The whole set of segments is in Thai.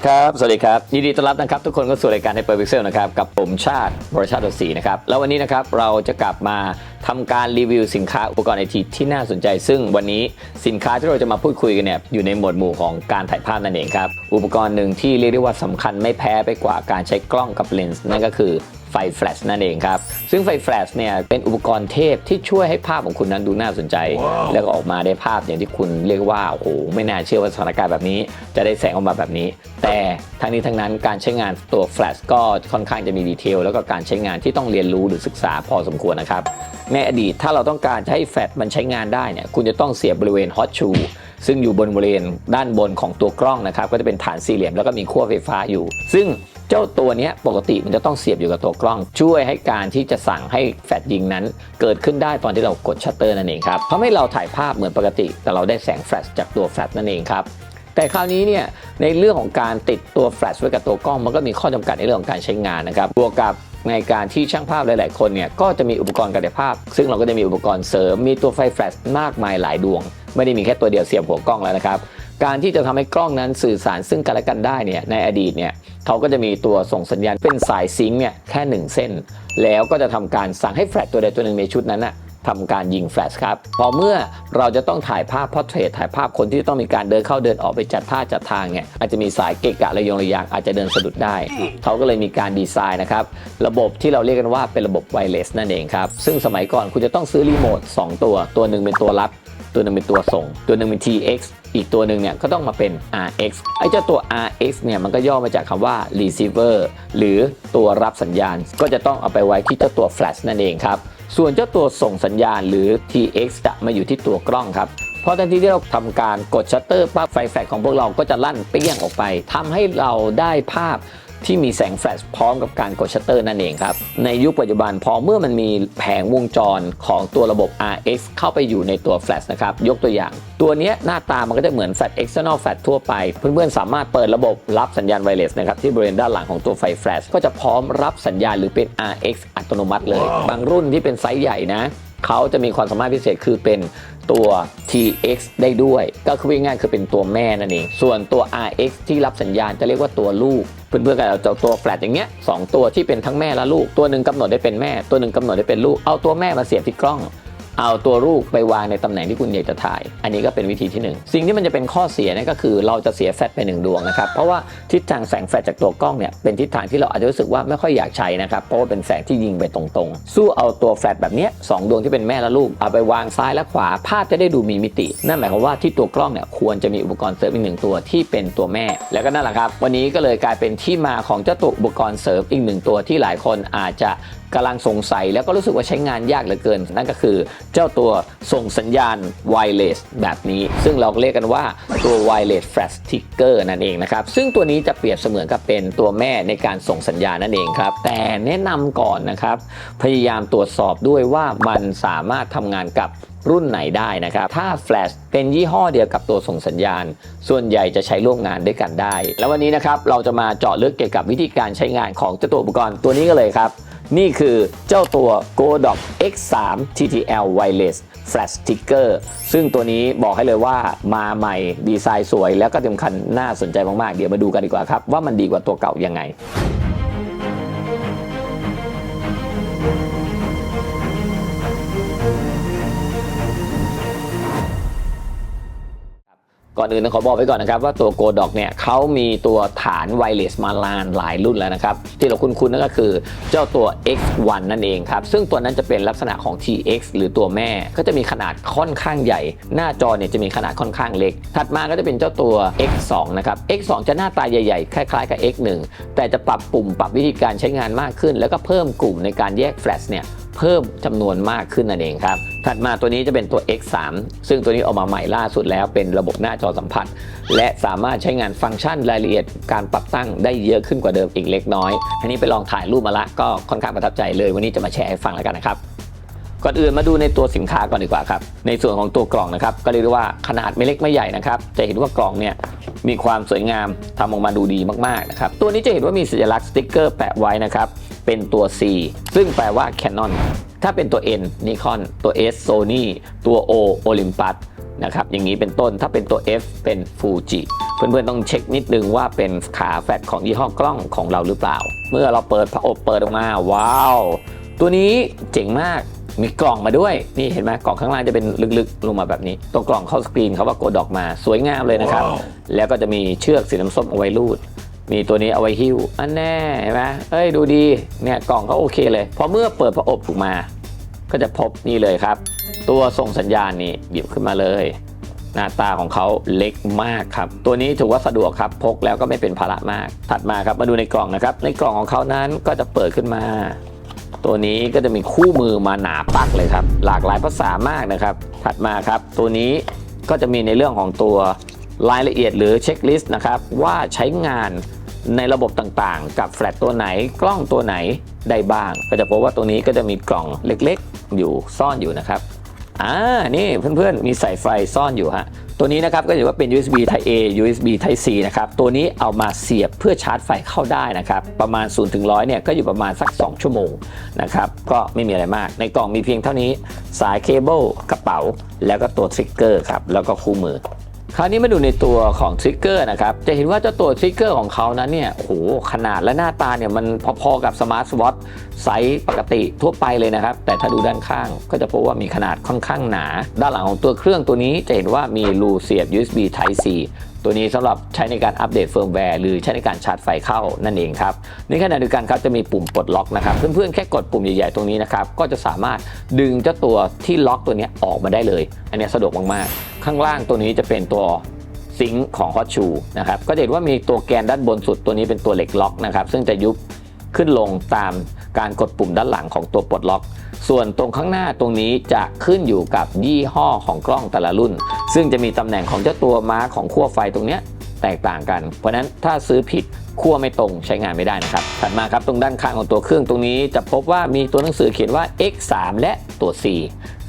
ดีครับ สวัสดีครับ ยินดีต้อนรับนะครับ ทุกคนเข้าสู่รายการ Hyper Pixel นะครับ กับผมชาติบริชาติสีนะครับ แล้ววันนี้นะครับเราจะกลับมาทำการรีวิวสินค้าอุปกรณ์ไอทีที่น่าสนใจ ซึ่งวันนี้สินค้าที่เราจะมาพูดคุยกันเนี่ยอยู่ในหมวดหมู่ของการถ่ายภาพนั่นเองครับ อุปกรณ์หนึ่งที่เรียกได้ว่าสำคัญไม่แพ้ไปกว่าการใช้กล้องกับเลนส์นั่นก็คือ ไฟแฟลชนั่นเองครับ ซึ่งไฟแฟลชเนี่ยเป็นอุปกรณ์เทพที่ช่วยให้ภาพของคุณนั้นดูน่าสนใจ แล้วก็ออกมาได้ภาพอย่างที่คุณเรียกว่าโอ้โหไม่น่าเชื่อว่าสถานการณ์แบบนี้ จะได้แสงออกมาแบบนี้ แต่ทั้งนี้ทั้งนั้นการใช้งานตัวแฟลชก็ค่อนข้างจะมีดีเทลแล้วก็การใช้งานที่ต้องเรียนรู้หรือศึกษาพอสมควรนะครับในอดีตถ้าเราต้องการจะให้แฟลชมันใช้งานได้เนี่ยคุณจะต้องเสียบบริเวณฮอตชูซึ่งอยู่บนบริเวณด้านบนของตัวกล้องนะครับก็จะเป็นฐานสี่เหลี่ยมแล้วก็มีขั้วไฟฟ้าอยู่ ซึ่ง เจ้าตัวนี้ปกติมันจะต้องเสียบอยู่กับตัวกล้อง ช่วยให้การที่จะสั่งให้แฟลชยิงนั้น เกิดขึ้นได้ตอนที่เรากดชัตเตอร์นั่นเองครับทำให้เราถ่ายภาพเหมือนปกติ แต่เราได้แสงแฟลชจากตัวแฟลชนั่นเองครับแต่คราวนี้เนี่ยในเรื่องของการติดตัวแฟลชไว้กับตัวกล้องมันก็มีข้อจำกัดในเรื่องของการใช้งานนะครับบวกกับ ในการที่ช่างภาพหลาย ๆ คนเนี่ยก็จะมีอุปกรณ์การถ่ายภาพ ซึ่งเราก็จะมีอุปกรณ์เสริมมีตัวไฟแฟลชมากมายหลายดวง ไม่ได้มีแค่ตัวเดียวเสียบหัวกล้องแล้วนะครับการที่จะทำให้กล้องนั้นสื่อสารซึ่งกันและกันได้เนี่ยในอดีตเนี่ยเขาก็จะมีตัวส่งสัญญาณเป็นสายซิงค์เนี่ยแค่ 1 เส้น แล้วก็จะทำการสั่งให้แฟลชตัวใดตัวหนึ่งในชุดนั้นอะ ทำการยิงแฟลชครับ พอเมื่อเราจะต้องถ่ายภาพพอเทรตถ่ายภาพคนที่ต้องมีการเดินเข้าเดินออกไปจัดท่าจัดทางเนี่ยอาจจะมีสายเกะกะระยงระยางอาจจะเดินสะดุดได้ เขาก็เลยมีการดีไซน์นะครับ ระบบที่เราเรียกกันว่าเป็นระบบไวเลสนั่นเองครับ ซึ่งสมัยก่อนคุณจะต้องซื้อรีโมท2ตัว ตัวหนึ่งเป็นตัวรับ ตัวหนึ่งเป็นตัวส่ง ตัวหนึ่งเป็น TX อีกตัวหนึ่งเนี่ยก็ต้องมาเป็น RX ไอ้เจ้าตัว RX เนี่ยมันก็ย่อมาจากคำว่า receiver หรือตัวรับสัญญาณ ก็จะต้องเอาไปไว้ที่เจ้าตัว flash นั่นเองครับ ส่วนเจ้าตัวส่งสัญญาณหรือ TX จะมาอยู่ที่ตัวกล้องครับพราะทันทีที่เราทำการกดชัตเตอร์ปั๊บไฟแฟลชของพวกเราก็จะลั่นเปี้ยงออกไปทำให้เราได้ภาพ ที่มีแสงแฟลชพร้อมกับการกดชัตเตอร์นั่นเองครับ ในยุคปัจจุบันพอเมื่อมันมีแผงวงจรของตัวระบบ RX เข้าไปอยู่ในตัวแฟลชนะครับ ยกตัวอย่าง ตัวเนี้ยหน้าตามันก็จะเหมือนแฟลช external flash ทั่วไป เพื่อนๆ สามารถเปิดระบบรับสัญญาณไวเลสนะครับที่บริเวณด้านหลังของตัวไฟแฟลชก็จะพร้อมรับสัญญาณหรือเป็น RX อัตโนมัติเลย บางรุ่นที่เป็นไซส์ใหญ่นะเขาจะมีความสามารถพิเศษคือเป็นตัว TX ได้ด้วย ก็คือง่ายๆคือเป็นตัวแม่นั่นเอง ส่วนตัว RX ที่รับสัญญาณจะเรียกว่าตัวลูก เพื่อนๆกันเอาเจ้าตัวแฟลตอย่างเงี้ยสองตัวที่เป็นทั้งแม่และลูกตัวหนึ่งกำหนดได้เป็นแม่ ตัวหนึ่งกำหนดได้เป็นลูกเอาตัวแม่มาเสียบที่กล้อง เอาตัวลูกไปวางในตำแหน่งที่คุณอยากจะถ่าย อันนี้ก็เป็นวิธีที่หนึ่งสิ่งที่มันจะเป็นข้อเสียนั่นก็คือเราจะเสียแฟลชไปหนึ่งดวงนะครับ เพราะว่าทิศทางแสงแฟลชจากตัวกล้องเนี่ยเป็นทิศทางที่เราอาจจะรู้สึกว่าไม่ค่อยอยากใช้นะครับ เพราะว่าเป็นแสงที่ยิงไปตรงๆ สู้เอาตัวแฟลชแบบนี้สองดวงที่เป็นแม่และลูกเอาไปวางซ้ายและขวาภาพจะได้ดูมีมิติ นั่นหมายความว่าที่ตัวกล้องเนี่ยควรจะมีอุปกรณ์เสริมอีกหนึ่งตัวที่เป็นตัวแม่ แล้วก็นั่นแหละครับ วันนี้ก็เลยกลายเป็นที่มาของเจ้าตัวอุปกรณ์เสริมอีกหนึ่งตัวที่หลายคนอาจจะ กำลังสงสัยแล้วก็รู้สึกว่าใช้งานยากเหลือเกิน นั่นก็คือเจ้าตัวส่งสัญญาณไวเลสแบบนี้ ซึ่งเราเรียกกันว่าตัว Wireless Flash Trigger นั่นเองนะครับ ซึ่งตัวนี้จะเปรียบเสมือนกับเป็นตัวแม่ในการส่งสัญญาณนั่นเองครับ แต่แนะนำก่อนนะครับ พยายามตรวจสอบด้วยว่ามันสามารถทำงานกับรุ่นไหนได้นะครับ ถ้า Flash เป็นยี่ห้อเดียวกับตัวส่งสัญญาณ ส่วนใหญ่จะใช้ร่วมงานด้วยกันได้ แล้ววันนี้นะครับเราจะมาเจาะลึกเกี่ยวกับวิธีการใช้งานของเจ้าตัวอุปกรณ์ตัวนี้กันเลยครับ นี่คือเจ้าตัว Godoc X3 TTL Wireless Flash Sticker ซึ่งตัวนี้บอกให้เลยว่ามาใหม่ดีไซน์สวยแล้วก็สำคัญน่าสนใจมากๆ เดี๋ยวมาดูกันดีกว่าครับ ว่ามันดีกว่าตัวเก่ายังไง ก่อนอื่นต้องขอบอกไว้ก่อนนะครับว่าตัว Godoc เนี่ยเขามีตัวฐานไวเลสมาลานหลายรุ่นแล้วนะครับ ที่เราคุ้นๆนั่นก็คือเจ้าตัว X1 นั่นเองครับ ซึ่งตัวนั้นจะเป็นลักษณะของ TX หรือตัวแม่ ก็จะมีขนาดค่อนข้างใหญ่ หน้าจอเนี่ยจะมีขนาดค่อนข้างเล็ก ถัดมาก็จะเป็นเจ้าตัว X2 นะครับ X2 จะหน้าตาใหญ่ๆ คล้ายๆกับ X1 แต่จะปรับปุ่มปรับวิธีการใช้งานมากขึ้น แล้วก็เพิ่มกลุ่มในการแยกแฟลชเนี่ย เพิ่มจำนวนมากขึ้นนั่นเองครับ ถัดมาตัวนี้จะเป็นตัว X3 ซึ่งตัวนี้ออกมาใหม่ล่าสุดแล้วเป็นระบบหน้าจอสัมผัส และสามารถใช้งานฟังก์ชันรายละเอียดการปรับตั้งได้เยอะขึ้นกว่าเดิมอีกเล็กน้อย อันนี้ไปลองถ่ายรูปมาละก็ค่อนข้างประทับใจเลย วันนี้จะมาแชร์ให้ฟังแล้วกันนะครับก่อนอื่นมาดูในตัวสินค้าก่อนดีกว่าครับ ในส่วนของตัวกล่องนะครับ ก็เรียกได้ว่าขนาดไม่เล็กไม่ใหญ่นะครับ จะเห็นว่ากล่องเนี่ยมีความสวยงามทำออกมาดูดีมากๆนะครับ ตัวนี้จะเห็นว่ามีสัญลักษณ์สติ๊กเกอร์แปะไว้นะครับ เป็นตัว C ซึ่งแปลว่า Canon ถ้าเป็นตัว N Nikon ตัว S Sony ตัว O Olympus นะครับอย่างนี้เป็นต้นถ้าเป็นตัว F เป็น Fuji เพื่อนๆต้องเช็คนิดนึงว่าเป็นขาแฟลชของยี่ห้อกล้องของเราหรือเปล่า เมื่อเราเปิดผอบเปิดออกมา ว้าว ตัวนี้เจ๋งมากมีกล่องมาด้วย นี่เห็นไหมกล่องข้างล่างจะเป็นลึกๆ ลงมาแบบนี้ ตรงกล่องเข้าสกรีนเขาว่าโกดอกมาสวยงามเลยนะครับ แล้วก็จะมีเชือกสีน้ำส้มเอาไว้รูด มีตัวนี้เอาไว้หิ้วอันแน่เห็นไหมเอ้ยดูดีเนี่ยกล่องเขาโอเคเลยพอเมื่อเปิดผอบถูกมา ก็จะพบนี่เลยครับ ตัวส่งสัญญาณนี่หยิบขึ้นมาเลย หน้าตาของเขาเล็กมากครับ ตัวนี้ถือว่าสะดวกครับพกแล้วก็ไม่เป็นภาระมาก ถัดมาครับมาดูในกล่องนะครับ ในกล่องของเขานั้นก็จะเปิดขึ้นมา ตัวนี้ก็จะมีคู่มือมาหนาปักเลยครับ หลากหลายภาษามากนะครับ ถัดมาครับ ตัวนี้ก็จะมีในเรื่องของตัวรายละเอียดหรือเช็คลิสต์นะครับว่าใช้งาน ในระบบต่างๆ กับแฟลชตัวไหนกล้องตัวไหนได้บ้าง ก็จะพบว่าตัวนี้ก็จะมีกล่องเล็กๆ อยู่ซ่อนอยู่นะครับอ่านี่เพื่อนๆมีสายไฟซ่อนอยู่ฮะตัวนี้นะครับก็ถือว่าเป็น USB Type A USB Type C นะครับตัวนี้เอามาเสียบเพื่อชาร์จไฟเข้าได้นะครับประมาณ0ถึง100เนี่ยก็อยู่ประมาณสัก 2 ชั่วโมงนะครับก็ไม่มีอะไรมาก ในกล่องมีเพียงเท่านี้ สายเคเบิลกระเป๋า แล้วก็ตัวทริกเกอร์ครับแล้วก็คู่มือ คราวนี้มาดูในตัวของทริกเกอร์นะครับ จะเห็นว่าเจ้าตัวทริกเกอร์ของเขานั้นเนี่ยโอ้โหขนาดและหน้าตาเนี่ยมันพอๆกับสมาร์ทวอทไซส์ปกติทั่วไปเลยนะครับ แต่ถ้าดูด้านข้างก็จะพบว่ามีขนาดค่อนข้างหนา ด้านหลังของตัวเครื่องตัวนี้จะเห็นว่ามีรูเสียบ USB Type C ตัวนี้สำหรับใช้ในการอัปเดตเฟิร์มแวร์หรือใช้ในการชาร์จไฟเข้านั่นเองครับในขณะเดียวกันครับจะมีปุ่มปลดล็อกนะครับเพื่อนๆแค่กดปุ่มใหญ่ๆตรงนี้นะครับก็จะสามารถดึงเจ้าตัวที่ล็อกตัวนี้ออกมาได้เลย อันนี้สะดวกมากๆ ข้างล่างตัวนี้จะเป็นตัวซิงค์ของฮอตชูนะครับก็จะเห็นว่ามีตัวแกนด้านบนสุดตัวนี้เป็นตัวเหล็กล็อกนะครับซึ่งจะยุบ ขึ้นลงตามการกดปุ่มด้านหลังของตัวปลดล็อก ส่วนตรงข้างหน้าตรงนี้จะขึ้นอยู่กับยี่ห้อของกล้องแต่ละรุ่น ซึ่งจะมีตำแหน่งของเจ้าตัวม้าของขั้วไฟตรงนี้แตกต่างกัน เพราะนั้นถ้าซื้อผิดขั้วไม่ตรงใช้งานไม่ได้นะครับ ถัดมาครับตรงด้านข้างของตัวเครื่องตรงนี้ จะพบว่ามีตัวหนังสือเขียนว่า X3 และตัว C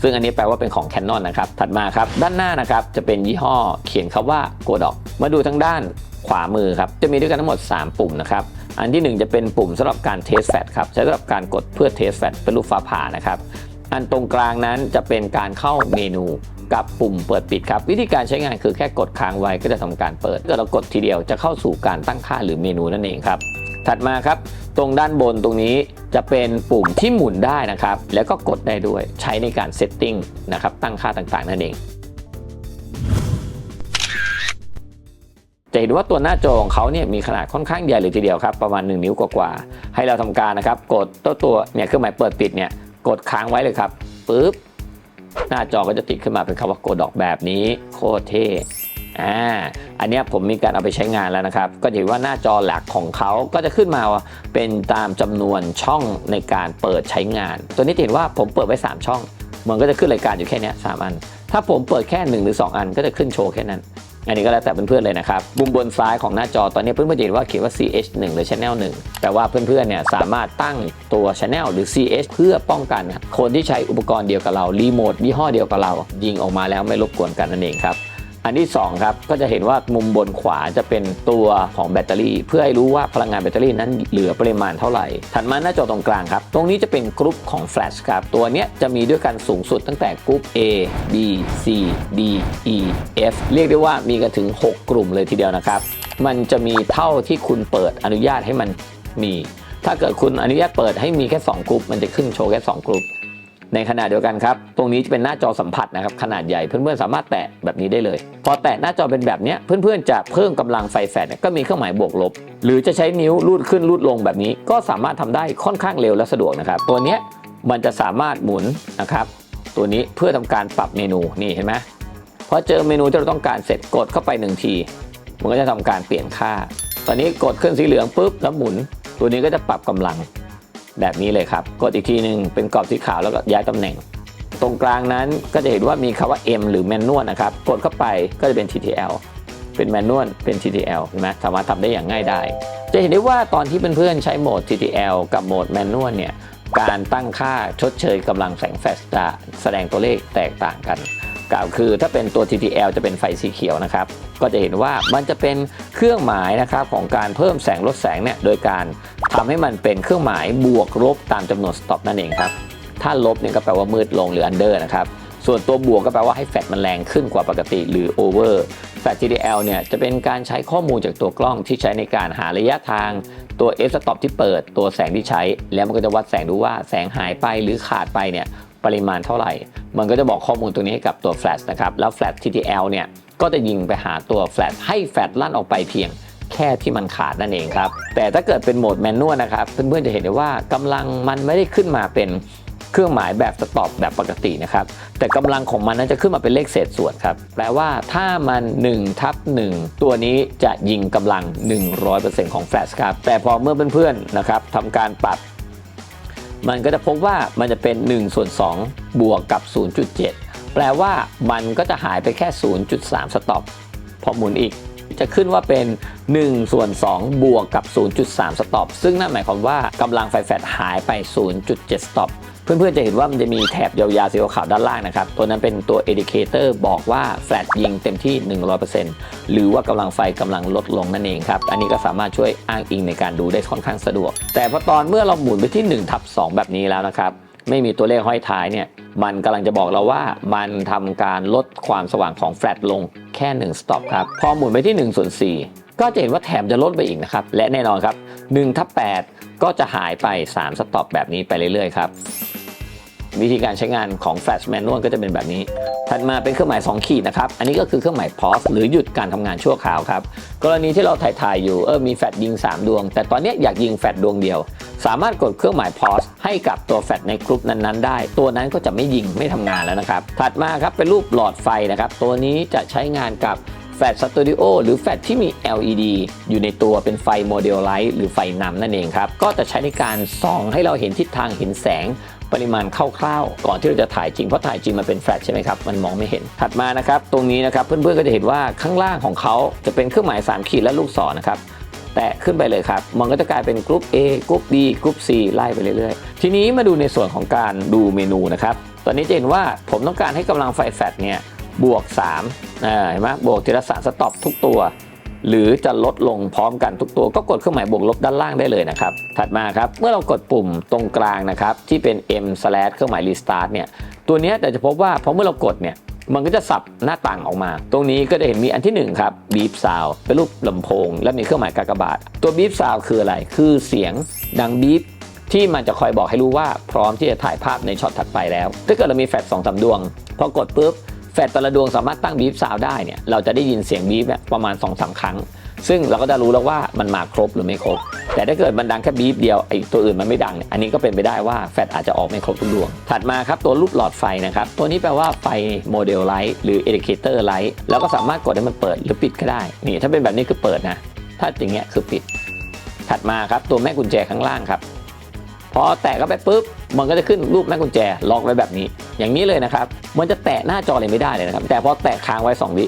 ซึ่งอันนี้แปลว่าเป็นของ Canon นะครับ ถัดมาครับด้านหน้านะครับจะเป็นยี่ห้อเขียนคาว่า Godox มาดูทางด้านขวามือครับจะมีด้วยกันทั้งหมด 3 ปุ่มนะครับ อันที่ 1 จะเป็นปุ่มสำหรับการเทสแฟตครับใช้สำหรับการกดเพื่อเทสแฟตเป็นรูปฟ้าผ่านะครับ อันตรงกลางนั้นจะเป็นการเข้าเมนูกับปุ่มเปิดปิดครับ วิธีการใช้งานคือแค่กดค้างไว้ก็จะทำการเปิดถ้าเรากดทีเดียวจะเข้าสู่การตั้งค่าหรือเมนูนั่นเองครับ ถัดมาครับ ตรงด้านบนตรงนี้จะเป็นปุ่มที่หมุนได้นะครับ แล้วก็กดได้ด้วยใช้ในการเซตติ้งนะครับตั้งค่าต่างๆ นั่นเอง จะเห็นว่าตัวหน้าจอของเขาเนี่ยมีขนาดค่อนข้างใหญ่เลยทีเดียวครับ ประมาณ 1 นิ้วกว่าๆให้เราทำการนะครับ กดตัวตัวเนี่ยเครื่องหมายเปิดปิดเนี่ยกดค้างไว้เลยครับปุ๊บหน้าจอก็จะติดขึ้นมาเป็นคำว่าโกดอกแบบนี้โคตรเท่อ่าอันนี้ผมมีการเอาไปใช้งานแล้วนะครับ ก็จะเห็นว่าหน้าจอหลักของเขาก็จะขึ้นมาเป็นตามจำนวนช่องในการเปิดใช้งาน ตัวนี้เห็นว่าผมเปิดไว้ 3 ช่องมันก็จะขึ้นรายการอยู่แค่นี้สามอัน ถ้าผมเปิดแค่ 1 หรือ 2 อันก็จะขึ้นโชว์แค่นั้น อันนี้ก็แล้วแต่เพื่อนๆเลยนะครับมุมบนซ้ายของหน้าจอตอนนี้เพื่อนๆจะเห็นว่าเขียนว่า CH1 หรือ Channel 1แต่ว่าเพื่อนๆเนี่ยสามารถตั้งตัว Channel หรือ CH เพื่อป้องกัน คนที่ใช้อุปกรณ์เดียวกับเรารีโมทยี่ห้อเดียวกับเรา ยิงออกมาแล้วไม่รบกวนกันนั่นเองครับ อันที่2ครับก็จะเห็นว่ามุมบนขวาจะเป็นตัวของแบตเตอรี่ เพื่อให้รู้ว่าพลังงานแบตเตอรี่นั้นเหลือปริมาณเท่าไหร่ ถัดมาหน้าจอตรงกลางครับ ตรงนี้จะเป็นกรุ๊ปของแฟลชครับ ตัวนี้จะมีด้วยกันสูงสุดตั้งแต่กรุ๊ป A B C D E F เรียกได้ว่ามีกันถึง 6 กลุ่มเลยทีเดียวนะครับ มันจะมีเท่าที่คุณเปิดอนุญาตให้มันมี ถ้าเกิดคุณอนุญาตเปิดให้มีแค่ 2 กลุ่มมันจะขึ้นโชว์แค่ 2 กลุ่ม ในขณะเดียวกันครับ ตรงนี้จะเป็นหน้าจอสัมผัสนะครับขนาดใหญ่เพื่อนๆสามารถแตะแบบนี้ได้เลย พอแตะหน้าจอเป็นแบบนี้เพื่อนๆจะเพิ่มกำลังไฟแฟลชก็มีเครื่องหมายบวกลบ หรือจะใช้นิ้วลูดขึ้นลูดลงแบบนี้ ก็สามารถทำได้ค่อนข้างเร็วและสะดวกนะครับ ตัวนี้มันจะสามารถหมุนนะครับ ตัวนี้เพื่อทำการปรับเมนูนี่เห็นไหมพอเจอเมนูที่เราต้องการเสร็จกดเข้าไปหนึ่งทีมันก็จะทำการเปลี่ยนค่า ตอนนี้กดขึ้นสีเหลืองปุ๊บแล้วหมุน ตัวนี้ก็จะปรับกำลัง แบบนี้เลยครับ กดอีกทีหนึ่งเป็นกรอบสีขาวแล้วก็ย้ายตำแหน่ง ตรงกลางนั้นก็จะเห็นว่ามีคำว่า M หรือ Manual นะครับ กดเข้าไปก็จะเป็น TTL เป็น Manual เป็น TTL เห็นไหมสามารถทำได้อย่างง่ายได้ จะเห็นได้ว่าตอนที่เพื่อนๆใช้โหมด TTL กับโหมด Manual เนี่ยการตั้งค่าชดเชยกำลังแสงแฟลชจะแสดงตัวเลขแตกต่างกัน กล่าวคือ ถ้าเป็นตัว TTL จะเป็นไฟสีเขียวนะครับ ก็จะเห็นว่ามันจะเป็นเครื่องหมายนะครับของการเพิ่มแสงลดแสงเนี่ยโดยการทำให้มันเป็นเครื่องหมายบวกลบตามจำนวนสต็อปนั่นเองครับ ถ้าลบเนี่ยก็แปลว่ามืดลงหรืออันเดอร์นะครับส่วนตัวบวกก็แปลว่าให้แฟลชมันแรงขึ้นกว่าปกติหรือโอเวอร์แฟลช TDL เนี่ยจะเป็นการใช้ข้อมูลจากตัวกล้องที่ใช้ในการหาระยะทาง ตัว f stop ที่เปิดตัวแสงที่ใช้ แล้วมันก็จะวัดแสงดูว่าแสงหายไปหรือขาดไปเนี่ย ปริมาณเท่าไหร่ มันก็จะบอกข้อมูลตรงนี้ให้กับตัวแฟลชนะครับ แล้วแฟลช TTL เนี่ย ก็จะยิงไปหาตัวแฟลชให้แฟลชลั่นออกไปเพียงแค่ที่มันขาดนั่นเองครับ แต่ถ้าเกิดเป็นโหมดแมนนวลนะครับ เพื่อนๆจะเห็นได้ว่ากำลังมันไม่ได้ขึ้นมาเป็นเครื่องหมายแบบสต็อปแบบปกตินะครับ แต่กำลังของมันนั้นจะขึ้นมาเป็นเลขเศษส่วนครับ แปลว่าถ้ามัน1ทับ1ตัวนี้จะยิงกำลัง 100%ของแฟลชครับ แต่พอเมื่อเพื่อนๆนะครับทำการปรับ มันก็จะพบว่ามันจะเป็น1ส่วน2บวกกับ 0.7 แปลว่ามันก็จะหายไปแค่ 0.3 สต็อปพอหมุนอีกจะขึ้นว่าเป็น1ส่วน2บวกกับ 0.3 สต็อปซึ่งนั่นหมายความว่ากำลังไฟแฟตหายไป 0.7 สต็อป เพื่อนๆจะเห็นว่ามันจะมีแถบยาวๆสีขาวด้านล่างนะครับ ตัวนั้นเป็นตัว indicator บอกว่าแฟลชยิงเต็มที่ 100%หรือว่ากำลังไฟกำลังลดลงนั่นเองครับ อันนี้ก็สามารถช่วยอ้างอิงในการดูได้ค่อนข้างสะดวก แต่พอตอนเมื่อเราหมุนไปที่1ทับ2แบบนี้แล้วนะครับไม่มีตัวเลขห้อยท้ายเนี่ย มันกำลังจะบอกเราว่ามันทำการลดความสว่างของแฟลชลงแค่ 1 สต็อปครับ พอหมุนไปที่1ส่วน4ก็จะเห็นว่าแถมจะลดไปอีกนะครับ และแน่นอนครับ1ทับ8ก็จะหายไป 3 สต็อปแบบนี้ไปเรื่อยๆครับ วิธีการใช้งานของ Flash Manual ก็จะเป็นแบบนี้ ถัดมาเป็นเครื่องหมาย 2 ขีดนะครับ อันนี้ก็คือเครื่องหมาย pause หรือหยุดการทำงานชั่วคราวครับ กรณีที่เราถ่ายถ่ายอยู่ เออ มีแฟลชยิง 3 ดวง แต่ตอนนี้อยากยิงแฟลชดวงเดียว สามารถกดเครื่องหมาย pause ให้กับตัวแฟลชในกลุ่มนั้นๆ ได้ ตัวนั้นก็จะไม่ยิงไม่ทำงานแล้วนะครับ ถัดมาครับเป็นรูปหลอดไฟนะครับ ตัวนี้จะใช้งานกับแฟลชสตูดิโอหรือแฟลชที่มี LED อยู่ในตัวเป็นไฟโมเดลไลท์หรือไฟนำนั่นเองครับ ก็จะใช้ในการส่องให้เราเห็นทิศทางเห็นแสง ปริมาณคร่าวๆก่อนที่เราจะถ่ายจริงเพราะถ่ายจริงมันเป็นแฟลชใช่ไหมครับมันมองไม่เห็นถัดมานะครับตรงนี้นะครับเพื่อนๆก็จะเห็นว่าข้างล่างของเขาจะเป็นเครื่องหมาย3ขีดและลูกศรนะครับแตะขึ้นไปเลยครับ มันก็จะกลายเป็นกรุ๊ป A กรุ๊ป B กรุ๊ป C ไล่ไปเรื่อยๆ ทีนี้มาดูในส่วนของการดูเมนูนะครับ ตอนนี้จะเห็นว่าผมต้องการให้กำลังไฟแฟลชเนี่ยบวก3เห็นไหมบวกทีละสามสต็อปทุกตัว หรือจะลดลงพร้อมกันทุกตัวก็กดเครื่องหมายบวกลบด้านล่างได้เลยนะครับ ถัดมาครับ เมื่อเรากดปุ่มตรงกลางนะครับ ที่เป็น M เครื่องหมาย restart เนี่ย ตัวเนี้ยแต่จะพบว่าพอเมื่อเรากดเนี่ยมันก็จะสับหน้าต่างออกมา ตรงนี้ก็จะเห็นมีอันที่1ครับ beep sound เป็นรูปลำโพง และมีเครื่องหมายกากบาท ตัว beep sound คืออะไร คือเสียงดัง beep ที่มันจะคอยบอกให้รู้ว่าพร้อมที่จะถ่ายภาพในช็อตถัดไปแล้ว ถ้าเกิดเรามีแฟลชสองสามดวง พอกดปุ๊บ แฟลชแต่ละดวงสามารถตั้งบีฟซาวได้เนี่ยเราจะได้ยินเสียงบีฟประมาณ2อสาครั้ง ซึ่งเราก็จะรู้แล้วว่ามันมาครบหรือไม่ครบ แต่ถ้าเกิดมันดังแค่บีฟเดียวไอ้ตัวอื่นมันไม่ดัง อันนี้ก็เป็นไปได้ว่าแฟลชอาจจะออกไม่ครบทุกดวง ถัดมาครับตัวรูปหลอดไฟนะครับ ตัวนี้แปลว่าไฟโมเดลไลท์หรือเอ d ิเคเตอร์ไลท์แล้วก็สามารถกดให้มันเปิดหรือปิดก็ได้นี่ถ้าเป็นแบบนี้คือเปิดนะถ้าอย่างเงี้ยคือปิด ถัดมาครับตัวแม่กุญแจข้างล่างครับ พอแตะเข้าไปปุ๊บมันก็จะขึ้นรูปแม่กุญแจล็อกไว้แบบนี้ อย่างนี้เลยนะครับ มันจะแตะหน้าจอเลยไม่ได้เลยนะครับ แต่พอแตะค้างไว้2วิ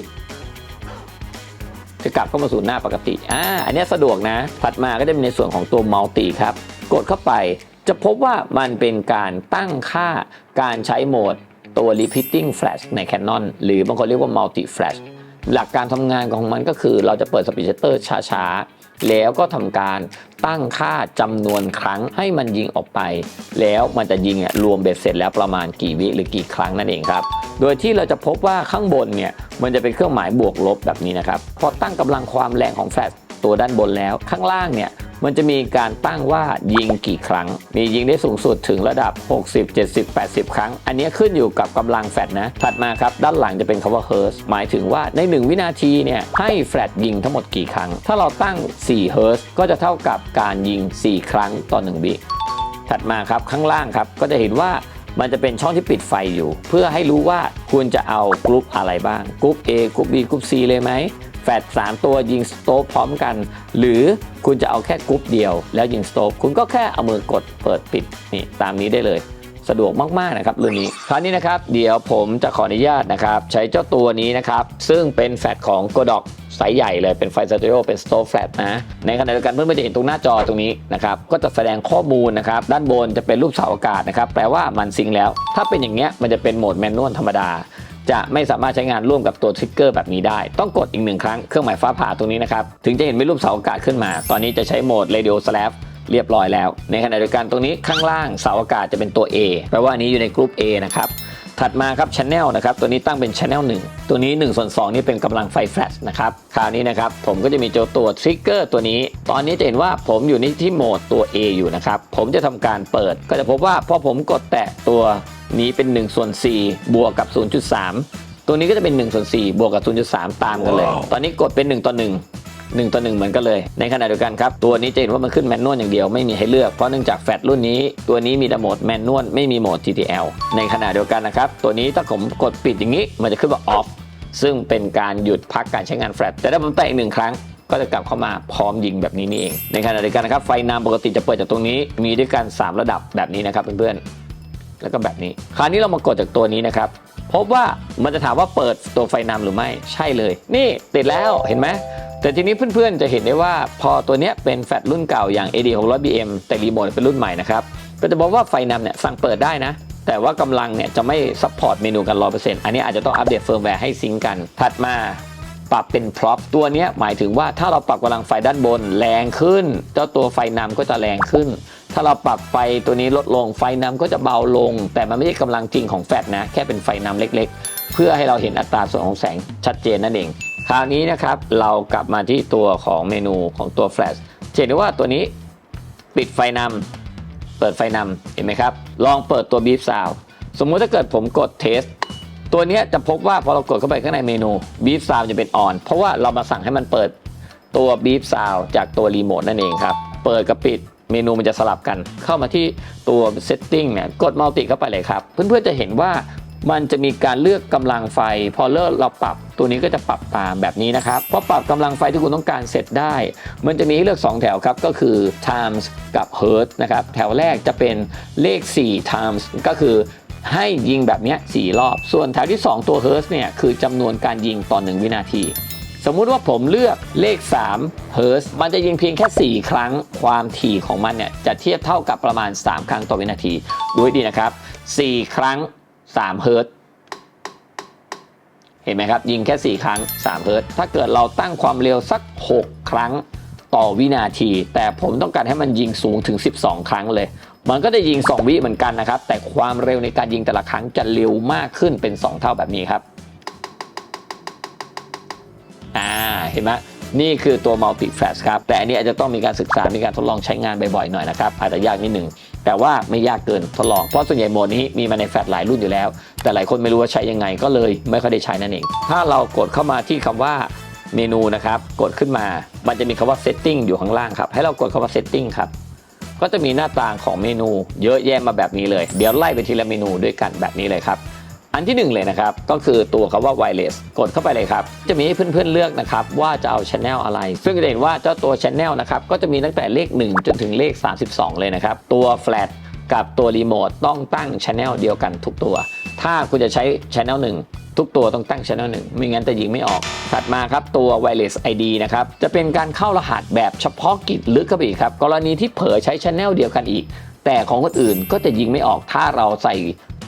จะกลับเข้ามาสู่หน้าปกติอ่าอันนี้สะดวกนะ ถัดมาก็จะมีในส่วนของตัวมัลติครับ กดเข้าไปจะพบว่ามันเป็นการตั้งค่าการใช้โหมดตัว repeating flash ใน Canon หรือบางคนเรียกว่า multi flash หลักการทำงานของมันก็คือเราจะเปิดสปีชเตอร์ช้าๆ แล้วก็ทำการ ตั้งค่าจำนวนครั้งให้มันยิงออกไป แล้วมันจะยิงอะรวมเบ็ดเสร็จแล้วประมาณกี่วิหรือกี่ครั้งนั่นเองครับ โดยที่เราจะพบว่าข้างบนเนี่ยมันจะเป็นเครื่องหมายบวกลบแบบนี้นะครับพอตั้งกำลังความแรงของแฟลช ตัวด้านบนแล้ว ข้างล่างเนี่ยมันจะมีการตั้งว่ายิงกี่ครั้ง มียิงได้สูงสุดถึงระดับ 60 70 80 ครั้ง อันนี้ขึ้นอยู่กับกำลังแฟลชนะ ถัดมาครับ ด้านหลังจะเป็นคำว่า hertz หมายถึงว่าใน 1 วินาทีเนี่ยให้แฟลชยิงทั้งหมดกี่ครั้ง ถ้าเราตั้ง4 hertz ก็จะเท่ากับการยิง 4 ครั้งต่อ1วิถัดมาครับข้างล่างครับก็จะเห็นว่ามันจะเป็นช่องที่ปิดไฟอยู่ เพื่อให้รู้ว่าควรจะเอากรุ๊ปอะไรบ้างกรุ๊ป A กรุ๊ป B กรุ๊ป C เลยไหม แฟด3 ตัวยิงสโตปพร้อมกัน หรือคุณจะเอาแค่กรุ๊ปเดียว แล้วยิงสโตปคุณก็แค่เอามือกดเปิดปิดนี่ตามนี้ได้เลยสะดวกมาก ๆ นะครับรุ่นนี้ คราวนี้นะครับ เดี๋ยวผมจะขออนุญาตนะครับ ใช้เจ้าตัวนี้นะครับ ซึ่งเป็นแฟลชของ g o d o c ไซใหญ่เลยเป็นไฟสตูดิโอเป็นสโตฟแฟลชนะ ในขณะเดียวกันเพื่อนๆจะเห็นตรงหน้าจอตรงนี้นะครับ ก็จะแสดงข้อมูลนะครับ ด้านบนจะเป็นรูปเสาอากาศนะครับ แปลว่ามันซิงแล้ว ถ้าเป็นอย่างเงี้ยมันจะเป็นโหมดแมนนวลธรรมดา จะไม่สามารถใช้งานร่วมกับตัวทริกเกอร์แบบนี้ได้ ต้องกดอีกหนึ่งครั้งเครื่องหมายฟ้าผ่าตรงนี้นะครับ ถึงจะเห็นเป็นรูปเสาอากาศขึ้นมา ตอนนี้จะใช้โหมด Radio Slab เรียบร้อยแล้ว ในขณะเดียวกันตรงนี้ข้างล่างเสาอากาศจะเป็นตัว A แปลว่าอันนี้อยู่ในกลุ่ม A นะครับ ถัดมาครับช anel นะครับตัวนี้ตั้งเป็นช anel 1ตัวนี้1ส่วน2นี่เป็นกำลังไฟแฟลชนะครับคราวนี้นะครับผมก็จะมีเจ้าตัวทริกเกอร์ตัวนี้ ตอนนี้จะเห็นว่าผมอยู่ในที่โหมดตัว A อยู่นะครับผมจะทำการเปิด ก็จะพบว่าพอผมกดแตะตัวนี้เป็น1ส่วน4บวกกับ 0.3 ตัวนี้ก็จะเป็น1ส่วน4บวกกับ 0.3 ตามกันเลย ตอนนี้กดเป็น 1 ต่อ 1 1ต่อ1เหมือนกันเลย ในขณะเดียวกันครับ ตัวนี้จะเห็นว่ามันขึ้นแมนนวลอย่างเดียวไม่มีให้เลือก เพราะเนื่องจากแฟลชรุ่นนี้ ตัวนี้มีแต่โหมดแมนนวลไม่มีโหมด TTL ในขณะเดียวกันนะครับ ตัวนี้ถ้าผมกดปิดอย่างนี้ มันจะขึ้นว่า off ซึ่งเป็นการหยุดพักการใช้งานแฟลชแต่ถ้าผมแตะอีกหนึ่งครั้งก็จะกลับเข้ามาพร้อมยิงแบบนี้นี่เอง ในขณะเดียวกันนะครับ ไฟนามปกติจะเปิดจากตรงนี้ มีด้วยกัน 3 ระดับแบบนี้นะครับเพื่อนๆ แล้วก็แบบนี้ คราวนี้เรามากดจากตัวนี้นะครับ พบว่ามันจะถามว่าเปิดตัวไฟนำหรือไม่ ใช่เลย นี่ติดแล้ว เห็นไหม แต่ทีนี้เพื่อนๆจะเห็นได้ว่าพอตัวเนี้ยเป็นแฟลชรุ่นเก่าอย่าง AD 600 BM แต่รีโมทเป็นรุ่นใหม่นะครับ ก็จะบอกว่าไฟนำเนี่ยสั่งเปิดได้นะ แต่ว่ากำลังเนี่ยจะไม่ซัพพอร์ตเมนูกัน 100%อันนี้อาจจะต้องอัปเดตเฟิร์มแวร์ให้ซิงกัน ถัดมาปรับเป็นพร็อพตัวนี้หมายถึงว่าถ้าเราปรับกำลังไฟด้านบนแรงขึ้น เจ้าตัวไฟนำก็จะแรงขึ้น ถ้าเราปรับไฟตัวนี้ลดลงไฟนำก็จะเบาลง แต่มันไม่ใช่กำลังจริงของแฟลชนะ แค่เป็นไฟนำเล็ก ๆ เพื่อให้เราเห็นอัตราส่วนของแสงชัดเจนนั่นเอง คราวนี้นะครับเรากลับมาที่ตัวของเมนูของตัวแฟลชเห็นได้ว่าตัวนี้ปิดไฟนำเปิดไฟนำเห็นไหมครับ ลองเปิดตัวบีฟซาวสมมุติถ้าเกิดผมกดเทสตัวนี้จะพบว่าพอเรากดเข้าไปข้างในเมนู Beef Sound จะเป็น on เพราะว่าเรามาสั่งให้มันเปิดตัว Beef Sound จากตัวรีโมทนั่นเองครับ เปิดกับปิดเมนูมันจะสลับกัน เข้ามาที่ตัว Setting เนี่ยกด Multi เข้าไปเลยครับ เพื่อนๆจะเห็นว่า มันจะมีการเลือกกำลังไฟ พอเลิกเราปรับตัวนี้ก็จะปรับตามแบบนี้นะครับพอปรับกำลังไฟที่คุณต้องการเสร็จได้ มันจะมีให้เลือก 2 แถวครับก็คือ times กับ hertz นะครับแถวแรกจะเป็นเลข 4 times ก็คือให้ยิงแบบนี้4รอบ ส่วนแถวที่ 2 ตัวเฮิร์ตเนี่ยคือจำนวนการยิงต่อ1วินาที สมมุติว่าผมเลือกเลข3เฮิร์ตมันจะยิงเพียงแค่ 4 ครั้ง ความถี่ของมันเนี่ยจะเทียบเท่ากับประมาณ 3 ครั้งต่อวินาทีดูให้ดีนะครับ 4 ครั้ง 3เฮิร์ตเห็นไหมครับ ยิงแค่ 4 ครั้ง 3 เฮิร์ตถ้าเกิดเราตั้งความเร็วสัก 6 ครั้งต่อวินาที แต่ผมต้องการให้มันยิงสูงถึง 12 ครั้งเลย มันก็จะยิง 2 วิเหมือนกันนะครับ แต่ความเร็วในการยิงแต่ละครั้งจะเร็วมากขึ้นเป็น 2 เท่าแบบนี้ครับ อ่า เห็นไหม นี่คือตัว multi flash ครับ แต่อันนี้อาจจะต้องมีการศึกษา มีการทดลองใช้งานบ่อยๆหน่อยนะครับ อาจจะยากนิดหนึ่ง แต่ว่าไม่ยากเกินทดลอง เพราะส่วนใหญ่โหมดนี้มีมาในแฟลชหลายรุ่นอยู่แล้ว แต่หลายคนไม่รู้ว่าใช้ยังไงก็เลยไม่ค่อยได้ใช้นั่นเอง ถ้าเรากดเข้ามาที่คำว่าเมนูนะครับ กดขึ้นมา มันจะมีคำว่า setting อยู่ข้างล่างครับ ให้เรากดคำว่า setting ครับ ก็จะมีหน้าต่างของเมนู เยอะแยะมาแบบนี้เลย เดี๋ยวไล่ไปทีละเมนูด้วยกันแบบนี้เลยครับ อันที่หนึ่งเลยนะครับ ก็คือตัวคำว่า wireless กดเข้าไปเลยครับ จะมีให้เพื่อนๆเลือกนะครับว่าจะเอา channel อะไร ซึ่งจะเห็นว่าเจ้าตัว channel นะครับก็จะมีตั้งแต่เลข 1 จนถึงเลข 32 เลยนะครับ ตัว flat กับตัวรีโมทต้องตั้ง channel เดียวกันทุกตัว ถ้าคุณจะใช้ channel 1ทุกตัวต้องตั้ง channel 1 ไม่งั้นจะยิงไม่ออก ถัดมาครับตัว wireless ID นะครับ จะเป็นการเข้ารหัสแบบเฉพาะกิจลึกเข้าไปอีกครับ กรณีที่เผลอใช้ channel เดียวกันอีก แต่ของคนอื่นก็จะยิงไม่ออกถ้าเราใส่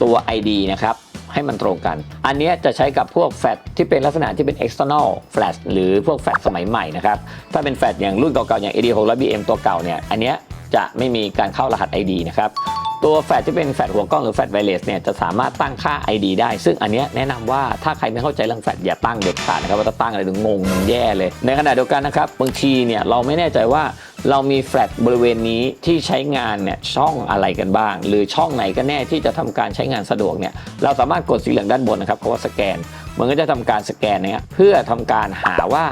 ตัว ID นะครับ ให้มันตรงกัน อันนี้จะใช้กับพวกแฟลชที่เป็นลักษณะที่เป็น external flash หรือพวกแฟลชสมัยใหม่นะครับ ถ้าเป็นแฟลชอย่างรุ่นเก่าๆอย่าง AD 600 BM ตัวเก่าเนี่ย อันนี้จะไม่มีการเข้ารหัส ID นะครับ ตัวแฟลชที่เป็นแฟลชหัวกล้องหรือแฟลชไวเลสเนี่ยจะสามารถตั้งค่า ID ได้ ซึ่งอันนี้แนะนำว่าถ้าใครไม่เข้าใจเรื่องแฟลชอย่าตั้งเด็ดขาดนะครับว่าจะตั้งอะไรถึงงงแย่เลย ในขณะเดียวกันนะครับบางทีเนี่ยเราไม่แน่ใจว่า เรามีแฟลตบริเวณนี้ที่ใช้งานเนี่ยช่องอะไรกันบ้าง หรือช่องไหนกันแน่ที่จะทำการใช้งานสะดวกเนี่ยเราสามารถกดสีเหลืองด้านบนนะครับคำว่าสแกน มันก็จะทำการสแกนเนี่ยเพื่อทำการหาว่า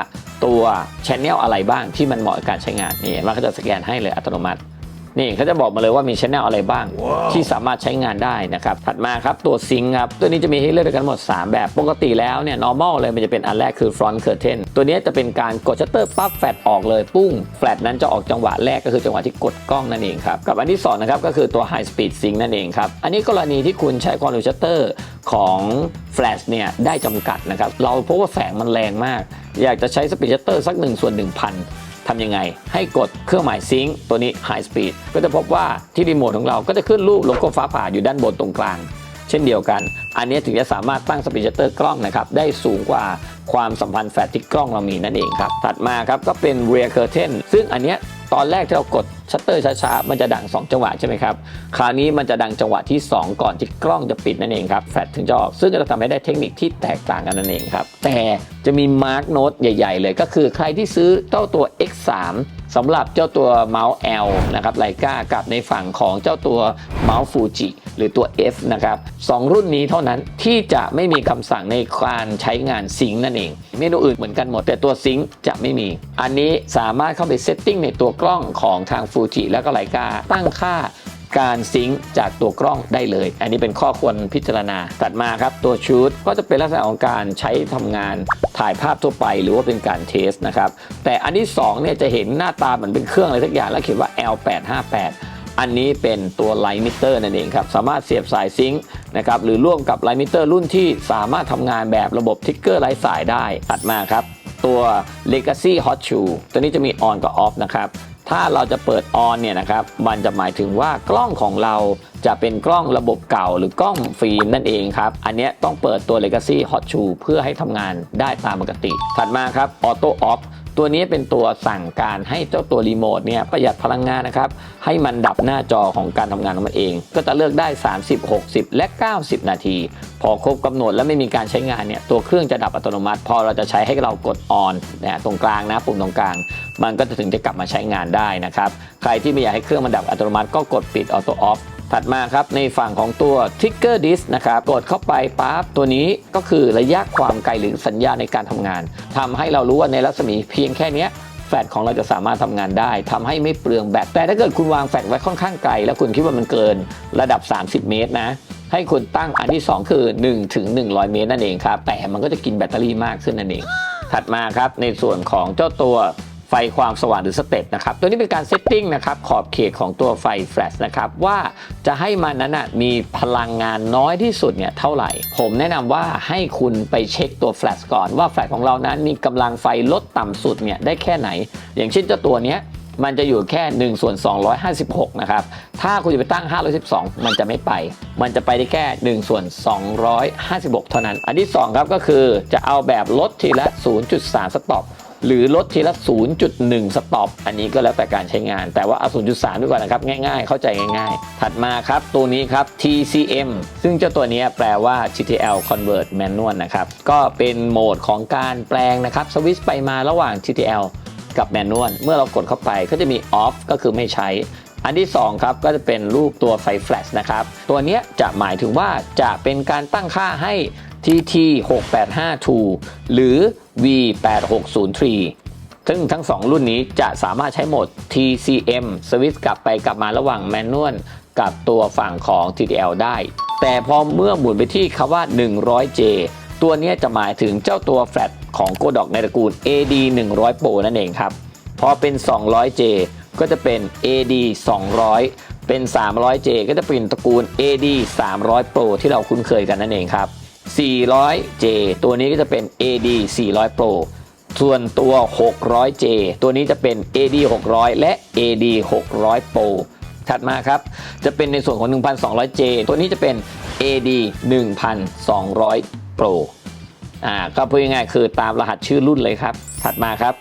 ตัวชแนลอะไรบ้างที่มันเหมาะกับการใช้งานนี่มันก็จะสแกนให้เลยอัตโนมัติ นี่เขาจะบอกมาเลยว่ามีช anel อะไรบ้างที่สามารถใช้งานได้นะครับ ถัดมาครับตัวซิงค์ครับ ตัวนี้จะมีให้เลือกด้วยกันหมด 3 แบบ ปกติแล้วเนี่ย normal เลยมันจะเป็นอันแรกคือ front curtain ตัวนี้จะเป็นการกดชัตเตอร์ปั๊บแฟลชออกเลยปุ้งแฟลชนั้นจะออกจังหวะแรกก็คือจังหวะที่กดกล้องนั่นเองครับ กับอันที่2นะครับก็คือตัว high speed sync นั่นเองครับ อันนี้กรณีที่คุณใช้ความเร็วชัตเตอร์ของแฟลชเนี่ยได้จำกัดนะครับ เราพบว่าแสงมันแรงมาก อยากจะใช้สปีดชัตเตอร์สัก1ส่วน1,000 ทำยังไง ให้กดเครื่องหมายซิงค์ตัวนี้ High Speed ก็จะพบว่าที่รีโมทของเราก็จะขึ้นรูปโลโก้ฟ้าผ่าอยู่ด้านบนตรงกลาง เช่นเดียวกัน อันนี้ถึงจะสามารถตั้งสปีดชัตเตอร์กล้องนะครับได้สูงกว่าความสัมพันธ์แฟลชที่กล้องเรามีนั่นเองครับ ถัดมาครับก็เป็น rear curtain ซึ่งอันนี้ ตอนแรกที่เรากดชัตเตอร์ช้าๆ มันจะดัง 2 จังหวะใช่ไหมครับ คราวนี้มันจะดังจังหวะที่ 2 ก่อนที่กล้องจะปิดนั่นเองครับ แฟลชถึงจะออก ซึ่งก็จะทำให้ได้เทคนิคที่แตกต่างกันนั่นเองครับ แต่จะมีมาร์กโน้ตใหญ่ ๆ เลย ก็คือใครที่ซื้อเจ้าตัว X3 สำหรับเจ้าตัวเมาส์ L นะครับไลกากับในฝั่งของเจ้าตัวเมาส์ฟูจิหรือตัว F นะครับสองรุ่นนี้เท่านั้นที่จะไม่มีคำสั่งในการใช้งานซิงค์นั่นเอง เมนูอื่นเหมือนกันหมด แต่ตัวซิงค์จะไม่มี อันนี้สามารถเข้าไปเซตติ้งในตัวกล้องของทางฟูจิแล้วก็ไลกาตั้งค่า การซิงค์จากตัวกล้องได้เลย อันนี้เป็นข้อควรพิจารณาตัดมาครับ ตัวชูตก็จะเป็นลักษณะของการใช้ทำงานถ่ายภาพทั่วไปหรือว่าเป็นการเทสนะครับ แต่อันที่2เนี่ยจะเห็นหน้าตาเหมือนเป็นเครื่องอะไรสักอย่างแล้วเขียนว่า L858 อันนี้เป็นตัวไลท์มิเตอร์นั่นเองครับ สามารถเสียบสายซิงค์นะครับหรือร่วมกับไลท์มิเตอร์รุ่นที่สามารถทำงานแบบระบบทิกเกอร์ไร้สายได้ ตัดมาครับ ตัว Legacy Hot Shoe ตัวนี้จะมี on กับ off นะครับ ถ้าเราจะเปิดออนเนี่ยนะครับ มันจะหมายถึงว่ากล้องของเราจะเป็นกล้องระบบเก่าหรือกล้องฟิล์มนั่นเองครับ อันนี้ต้องเปิดตัว Legacy Hot Shoe เพื่อให้ทำงานได้ตามปกติ ถัดมาครับ Auto Off ตัวนี้เป็นตัวสั่งการให้เจ้าตัวรีโมทเนี่ยประหยัดพลังงานนะครับ ให้มันดับหน้าจอของการทำงานของมันเอง ก็จะเลือกได้ 30 60 และ 90 นาที พอครบกำหนดและไม่มีการใช้งานเนี่ยตัวเครื่องจะดับอัตโนมัติ พอเราจะใช้ให้เรากด on นนะตรงกลางนะปุ่มตรงกลาง มันก็จะถึงจะกลับมาใช้งานได้นะครับ ใครที่ไม่อยากให้เครื่องมันดับอัตโนมัติก็กดปิด auto off ถัดมาครับในฝั่งของตัว Trigger Disk นะครับกดเข้าไปปั๊บตัวนี้ก็คือระยะความไกลหรือสัญญาณในการทำงานทำให้เรารู้ว่าในรัศมีเพียงแค่นี้แฟลชของเราจะสามารถทำงานได้ทำให้ไม่เปลืองแบตแต่ถ้าเกิดคุณวางแฟลชไว้ค่อนข้างไกล แล้วคุณคิดว่ามันเกินระดับ 30 เมตรนะ ให้คุณตั้งอันที่ 2 คือ 1 ถึง 100 เมตรนั่นเองครับ แต่มันก็จะกินแบตเตอรี่มากขึ้นนั่นเอง ถัดมาครับในส่วนของเจ้าตัว ฟความสว่างหรือสเต็ปนะครับ ตัวนี้เป็นการเซตติ้งนะครับขอบเขตของตัวไฟแฟลชนะครับว่าจะให้มันนั้นนะมีพลังงานน้อยที่สุดเนี่ยเท่าไหร่ ผมแนะนำว่าให้คุณไปเช็คตัวแฟลชก่อนว่าแฟลชของเรานั้นมีกำลังไฟลดต่ำสุดเนี่ยได้แค่ไหน อย่างเช่นเจ้าตัวเนี้ยมันจะอยู่แค่1ส่วน256 นะครับ ถ้าคุณจะไปตั้ง 512 มันจะไม่ไป มันจะไปได้แค่1ส่วน256 เท่านั้น อันที่ 2 ครับก็คือจะเอาแบบลดทีละ 0.3 สต็อป หรือลดทีละ 0.1 สต็อป อันนี้ก็แล้วแต่การใช้งาน แต่ว่าเอา 0.3 ด้วยก่อนนะครับ ง่ายๆ เข้าใจง่ายๆ ถัดมาครับ ตัวนี้ครับ TCM ซึ่งเจ้าตัวนี้แปลว่า TTL Convert Manual นะครับ ก็เป็นโหมดของการแปลงนะครับสวิตช์ไปมาระหว่าง TTL กับแมนนวลเมื่อเรากดเข้าไปก็จะมี off ก็คือไม่ใช้ อันที่ 2 ครับ ก็จะเป็นรูปตัวไฟแฟลชนะครับ ตัวนี้จะหมายถึงว่าจะเป็นการตั้งค่าให้ TT 6852หรือ V 8603 ซึ่งทั้ง 2 รุ่นนี้จะสามารถใช้โหมด TCM สวิตช์กลับไปกลับมาระหว่างแมนนวลกับตัวฝั่งของ TTL ได้ แต่พอเมื่อหมุนไปที่คำว่า 100J ตัวนี้จะหมายถึงเจ้าตัวแฟลชของโกดอกในตระกูล AD 100 Pro นั่นเองครับ พอเป็น 200J ก็จะเป็น AD 200 เป็น 300J ก็จะเป็นตระกูล AD 300 Pro ที่เราคุ้นเคยกันนั่นเองครับ 400J ตัวนี้ก็จะเป็น AD 400 Pro ส่วนตัว 600J ตัวนี้จะเป็น AD 600 และ AD 600 Pro ถัดมาครับ จะเป็นในส่วนของ 1,200J ตัวนี้จะเป็น AD 1,200 Pro อ่าก็พูดง่ายๆคือตามรหัสชื่อรุ่นเลยครับ ถัดมาครับ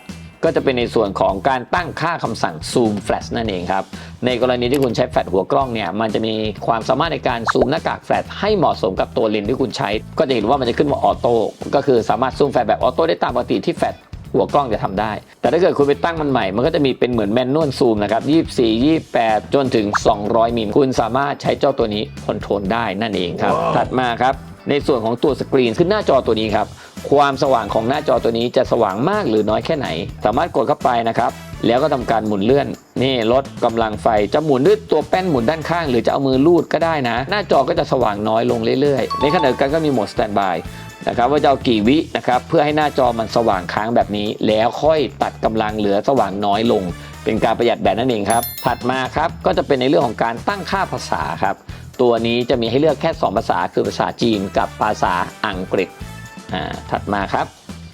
ก็จะเป็นในส่วนของการตั้งค่าคำสั่ง zoom flash นั่นเองครับ ในกรณีที่คุณใช้แฟลชหัวกล้องเนี่ย มันจะมีความสามารถในการซูมหน้ากากแฟลชให้เหมาะสมกับตัวเลนส์ที่คุณใช้ ก็จะเห็นว่ามันจะขึ้นว่าออโต้ ก็คือสามารถซูมแฟลชแบบออโต้ได้ตามปกติที่แฟลชหัวกล้องจะทำได้ แต่ถ้าเกิดคุณไปตั้งมันใหม่ มันก็จะมีเป็นเหมือนแมนนวลซูมนะครับ 24 28 จนถึง 200 มิล คุณสามารถใช้เจ้าตัวนี้คอนโทรลได้นั่นเองครับ ถัดมาครับ ในส่วนของตัวสกรีนขึ้นหน้าจอตัวนี้ครับ ความสว่างของหน้าจอตัวนี้จะสว่างมากหรือน้อยแค่ไหน สามารถกดเข้าไปนะครับ แล้วก็ทำการหมุนเลื่อน นี่ลดกำลังไฟจะหมุนด้วยตัวแป้นหมุนด้านข้าง หรือจะเอามือลูดก็ได้นะ หน้าจอก็จะสว่างน้อยลงเรื่อยๆ ในขณะเดียวกันก็มีโหมดสแตนบายนะครับว่าจะเอากี่วินะครับเพื่อให้หน้าจอมันสว่างค้างแบบนี้ แล้วค่อยตัดกำลังเหลือสว่างน้อยลง เป็นการประหยัดแบตนั่นเองครับ ถัดมาครับก็จะเป็นในเรื่องของการตั้งค่าภาษาครับตัวนี้จะมีให้เลือกแค่ 2 ภาษาคือภาษาจีนกับภาษาอังกฤษ อ่าถัดมาครับ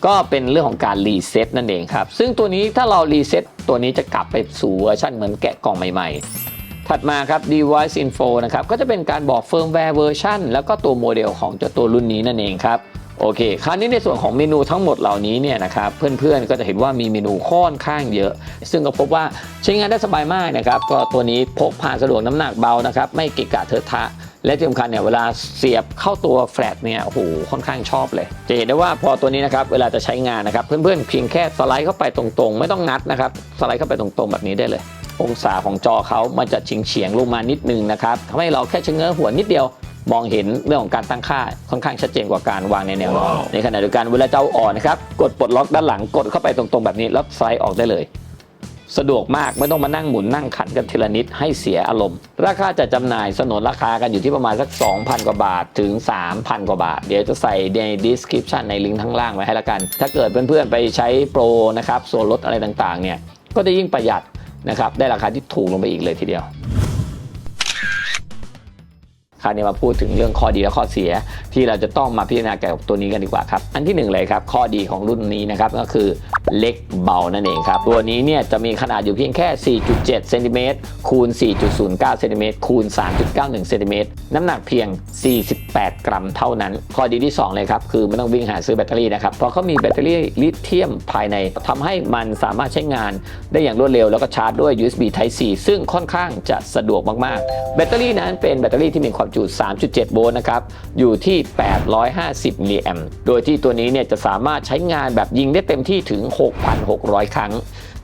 ก็เป็นเรื่องของการรีเซ็ตนั่นเองครับ ซึ่งตัวนี้ถ้าเรารีเซ็ตตัวนี้จะกลับไปสู่เวอร์ชันเหมือนแกะกล่องใหม่ๆ ถัดมาครับ device info นะครับ ก็จะเป็นการบอก firmware version แล้วก็ตัวโมเดลของเจ้าตัวรุ่นนี้นั่นเองครับ โอเค คราวนี้ในส่วนของเมนูทั้งหมดเหล่านี้เนี่ยนะครับ เพื่อนๆ ก็จะเห็นว่ามีเมนูค่อนข้างเยอะ ซึ่งก็พบว่าใช้งานได้สบายมากนะครับ ก็ตัวนี้พกพาสะดวกน้ำหนักเบานะครับ ไม่เกะกะเทอะทะ และที่สำคัญเนี่ยเวลาเสียบเข้าตัวแฟลตเนี่ยโอ้โหค่อนข้างชอบเลย จะเห็นได้ว่าพอตัวนี้นะครับเวลาจะใช้งานนะครับ เพื่อนๆเพียงแค่สไลด์เข้าไปตรงๆ ไม่ต้องงัดนะครับสไลด์เข้าไปตรงๆ แบบนี้ได้เลย องศาของจอเขามันจะชิงเฉียงๆลงมานิดนึงนะครับทำให้เราแค่ชะเง้อหัวนิดเดียวมองเห็นเรื่องของการตั้งค่าค่อนข้างชัดเจนกว่าการวางในแนวนอนในขณะเดียวกันเวลาจะเอาออกนะครับกดปลดล็อกด้านหลังกดเข้าไปตรงๆ แบบนี้แล้วสไลด์ออกได้เลย สะดวกมากไม่ต้องมานั่งหมุนนั่งขันกันทีละนิดให้เสียอารมณ์ ราคาจะจำหน่ายสนนราคากันอยู่ที่ประมาณสัก 2,000 กว่าบาทถึง 3,000 กว่าบาท เดี๋ยวจะใส่ใน description ในลิงก์ทั้งล่างไว้ให้ละกัน ถ้าเกิดเพื่อนๆไปใช้โปรนะครับส่วนลดอะไรต่างๆเนี่ยก็จะยิ่งประหยัดนะครับได้ราคาที่ถูกลงไปอีกเลยทีเดียว คราวนี้มาพูดถึงเรื่องข้อดีและข้อเสีย ที่เราจะต้องมาพิจารณาเกี่ยวกับตัวนี้กันดีกว่าครับ อันที่หนึ่งเลยครับ ข้อดีของรุ่นนี้นะครับก็คือเล็กเบานั่นเองครับ ตัวนี้เนี่ยจะมีขนาดอยู่เพียงแค่ 4.7 เซนติเมตรคูณ 4.09 เซนติเมตรคูณ 3.91 เซนติเมตรน้ำหนักเพียง 48 กรัมเท่านั้น ข้อดีที่ 2 เลยครับ คือไม่ต้องวิ่งหาซื้อแบตเตอรี่นะครับ เพราะเขามีแบตเตอรี่ลิเธียมภายในทำให้มันสามารถใช้งานได้อย่างรวดเร็วแล้วก็ชาร์จด้วย USB Type C ซึ่งค่อนข้างจะสะดวกมากๆ แบตเตอรี่นั้นเป็นแบตเตอรี่ที่มีความจุ3.7 โวลต์นะครับ อยู่ที่ 850 มิลลิแอมป์ โดยที่ตัวนี้เนี่ยจะสามารถใช้งานแบบยิงได้เต็มที่ถึง 6,600 ครั้ง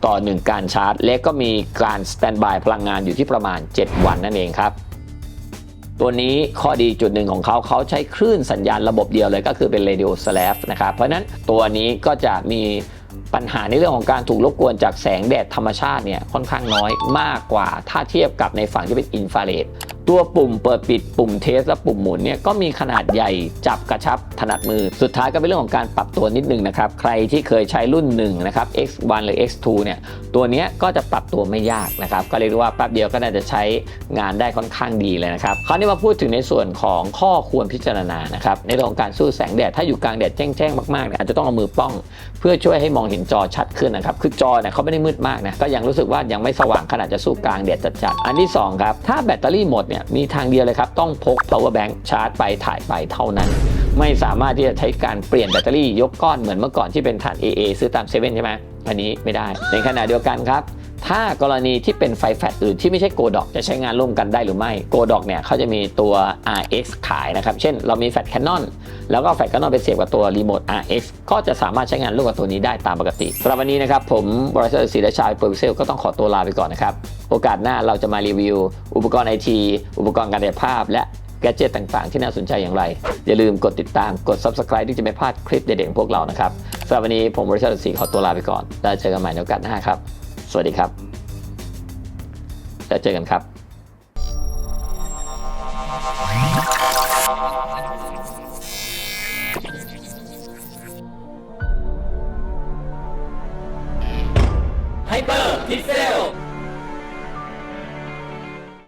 ต่อ 1 การชาร์จ และก็มีการสแตนบายพลังงานอยู่ที่ประมาณ 7 วันนั่นเองครับตัวนี้ข้อดีจุดหนึ่งของเขาเขาใช้คลื่นสัญญาณระบบเดียวเลยก็คือเป็น radio slave นะครับ เพราะฉะนั้นตัวนี้ก็จะมีปัญหาในเรื่องของการถูกรบกวนจากแสงแดดธรรมชาติเนี่ยค่อนข้างน้อยมากกว่าถ้าเทียบกับในฝั่งที่เป็นอินฟราเรด ตัวปุ่มเปิดปิดปุ่มเทสและปุ่มหมุนเนี่ยก็มีขนาดใหญ่จับกระชับถนัดมือ สุดท้ายก็เป็นเรื่องของการปรับตัวนิดนึงนะครับ ใครที่เคยใช้รุ่น1นะครับ X1 หรือ X2 เนี่ยตัวนี้ก็จะปรับตัวไม่ยากนะครับ ก็เรียกว่าแป๊บเดียวก็น่าจะใช้งานได้ค่อนข้างดีเลยนะครับคราวนี้มาพูดถึงในส่วนของข้อควรพิจารณานะครับในเรื่องของการสู้แสงแดดถ้าอยู่กลางแดดแจ้งๆมากๆเนี่ยอาจจะต้องเอามือป้อง เพื่อช่วยให้มองเห็นจอชัดขึ้นนะครับคือจอเนี่ยเขาไม่ได้มืดมากนะก็ยังรู้สึกว่ายังไม่สว่างขนาดจะสู้กลางแดดจัดๆอันที่2ครับถ้าแบตเตอรี่หมดเนี่ยมีทางเดียวเลยครับ ต้องพก power bank ชาร์จไปถ่ายไปเท่านั้น ไม่สามารถที่จะใช้การเปลี่ยนแบตเตอรี่ยกก้อนเหมือนเมื่อก่อนที่เป็นถ่าน AA ซื้อตามเซเว่นใช่ไหมอันนี้ไม่ได้ ในขณะเดียวกันครับ ถ้ากรณีที่เป็นไฟแฟลชอื่นที่ไม่ใช่โกดอกจะใช้งานร่วมกันได้หรือไม่โกดอกเนี่ยเขาจะมีตัว RX ขายนะครับ เช่นเรามีแฟลช Canon แล้วก็แฟลช Canon ไปเสียบกับตัวรีโมท RX ก็จะสามารถใช้งานร่วมกับตัวนี้ได้ตามปกติสำหรับวันนี้นะครับ ผมบริษัทศรีราชาเปอร์เซลก็ต้องขอตัวลาไปก่อนนะครับ โอกาสหน้าเราจะมารีวิว อุปกรณ์ไอทีอุปกรณ์การถ่ายภาพ และแกดเจตต่างๆ ที่น่าสนใจอย่างไร อย่าลืมกดติดตามกด Subscribe ที่จะไม่พลาดคลิปเด็ดๆของพวกเรานะครับสำหรับวันนี้ผมบริษัทศรีขอตัวลาไปก่อนแล้วเจอกันใหม่ในโอกาสหน้าครับ สวัสดีครับ แล้วเจอกันครับไฮ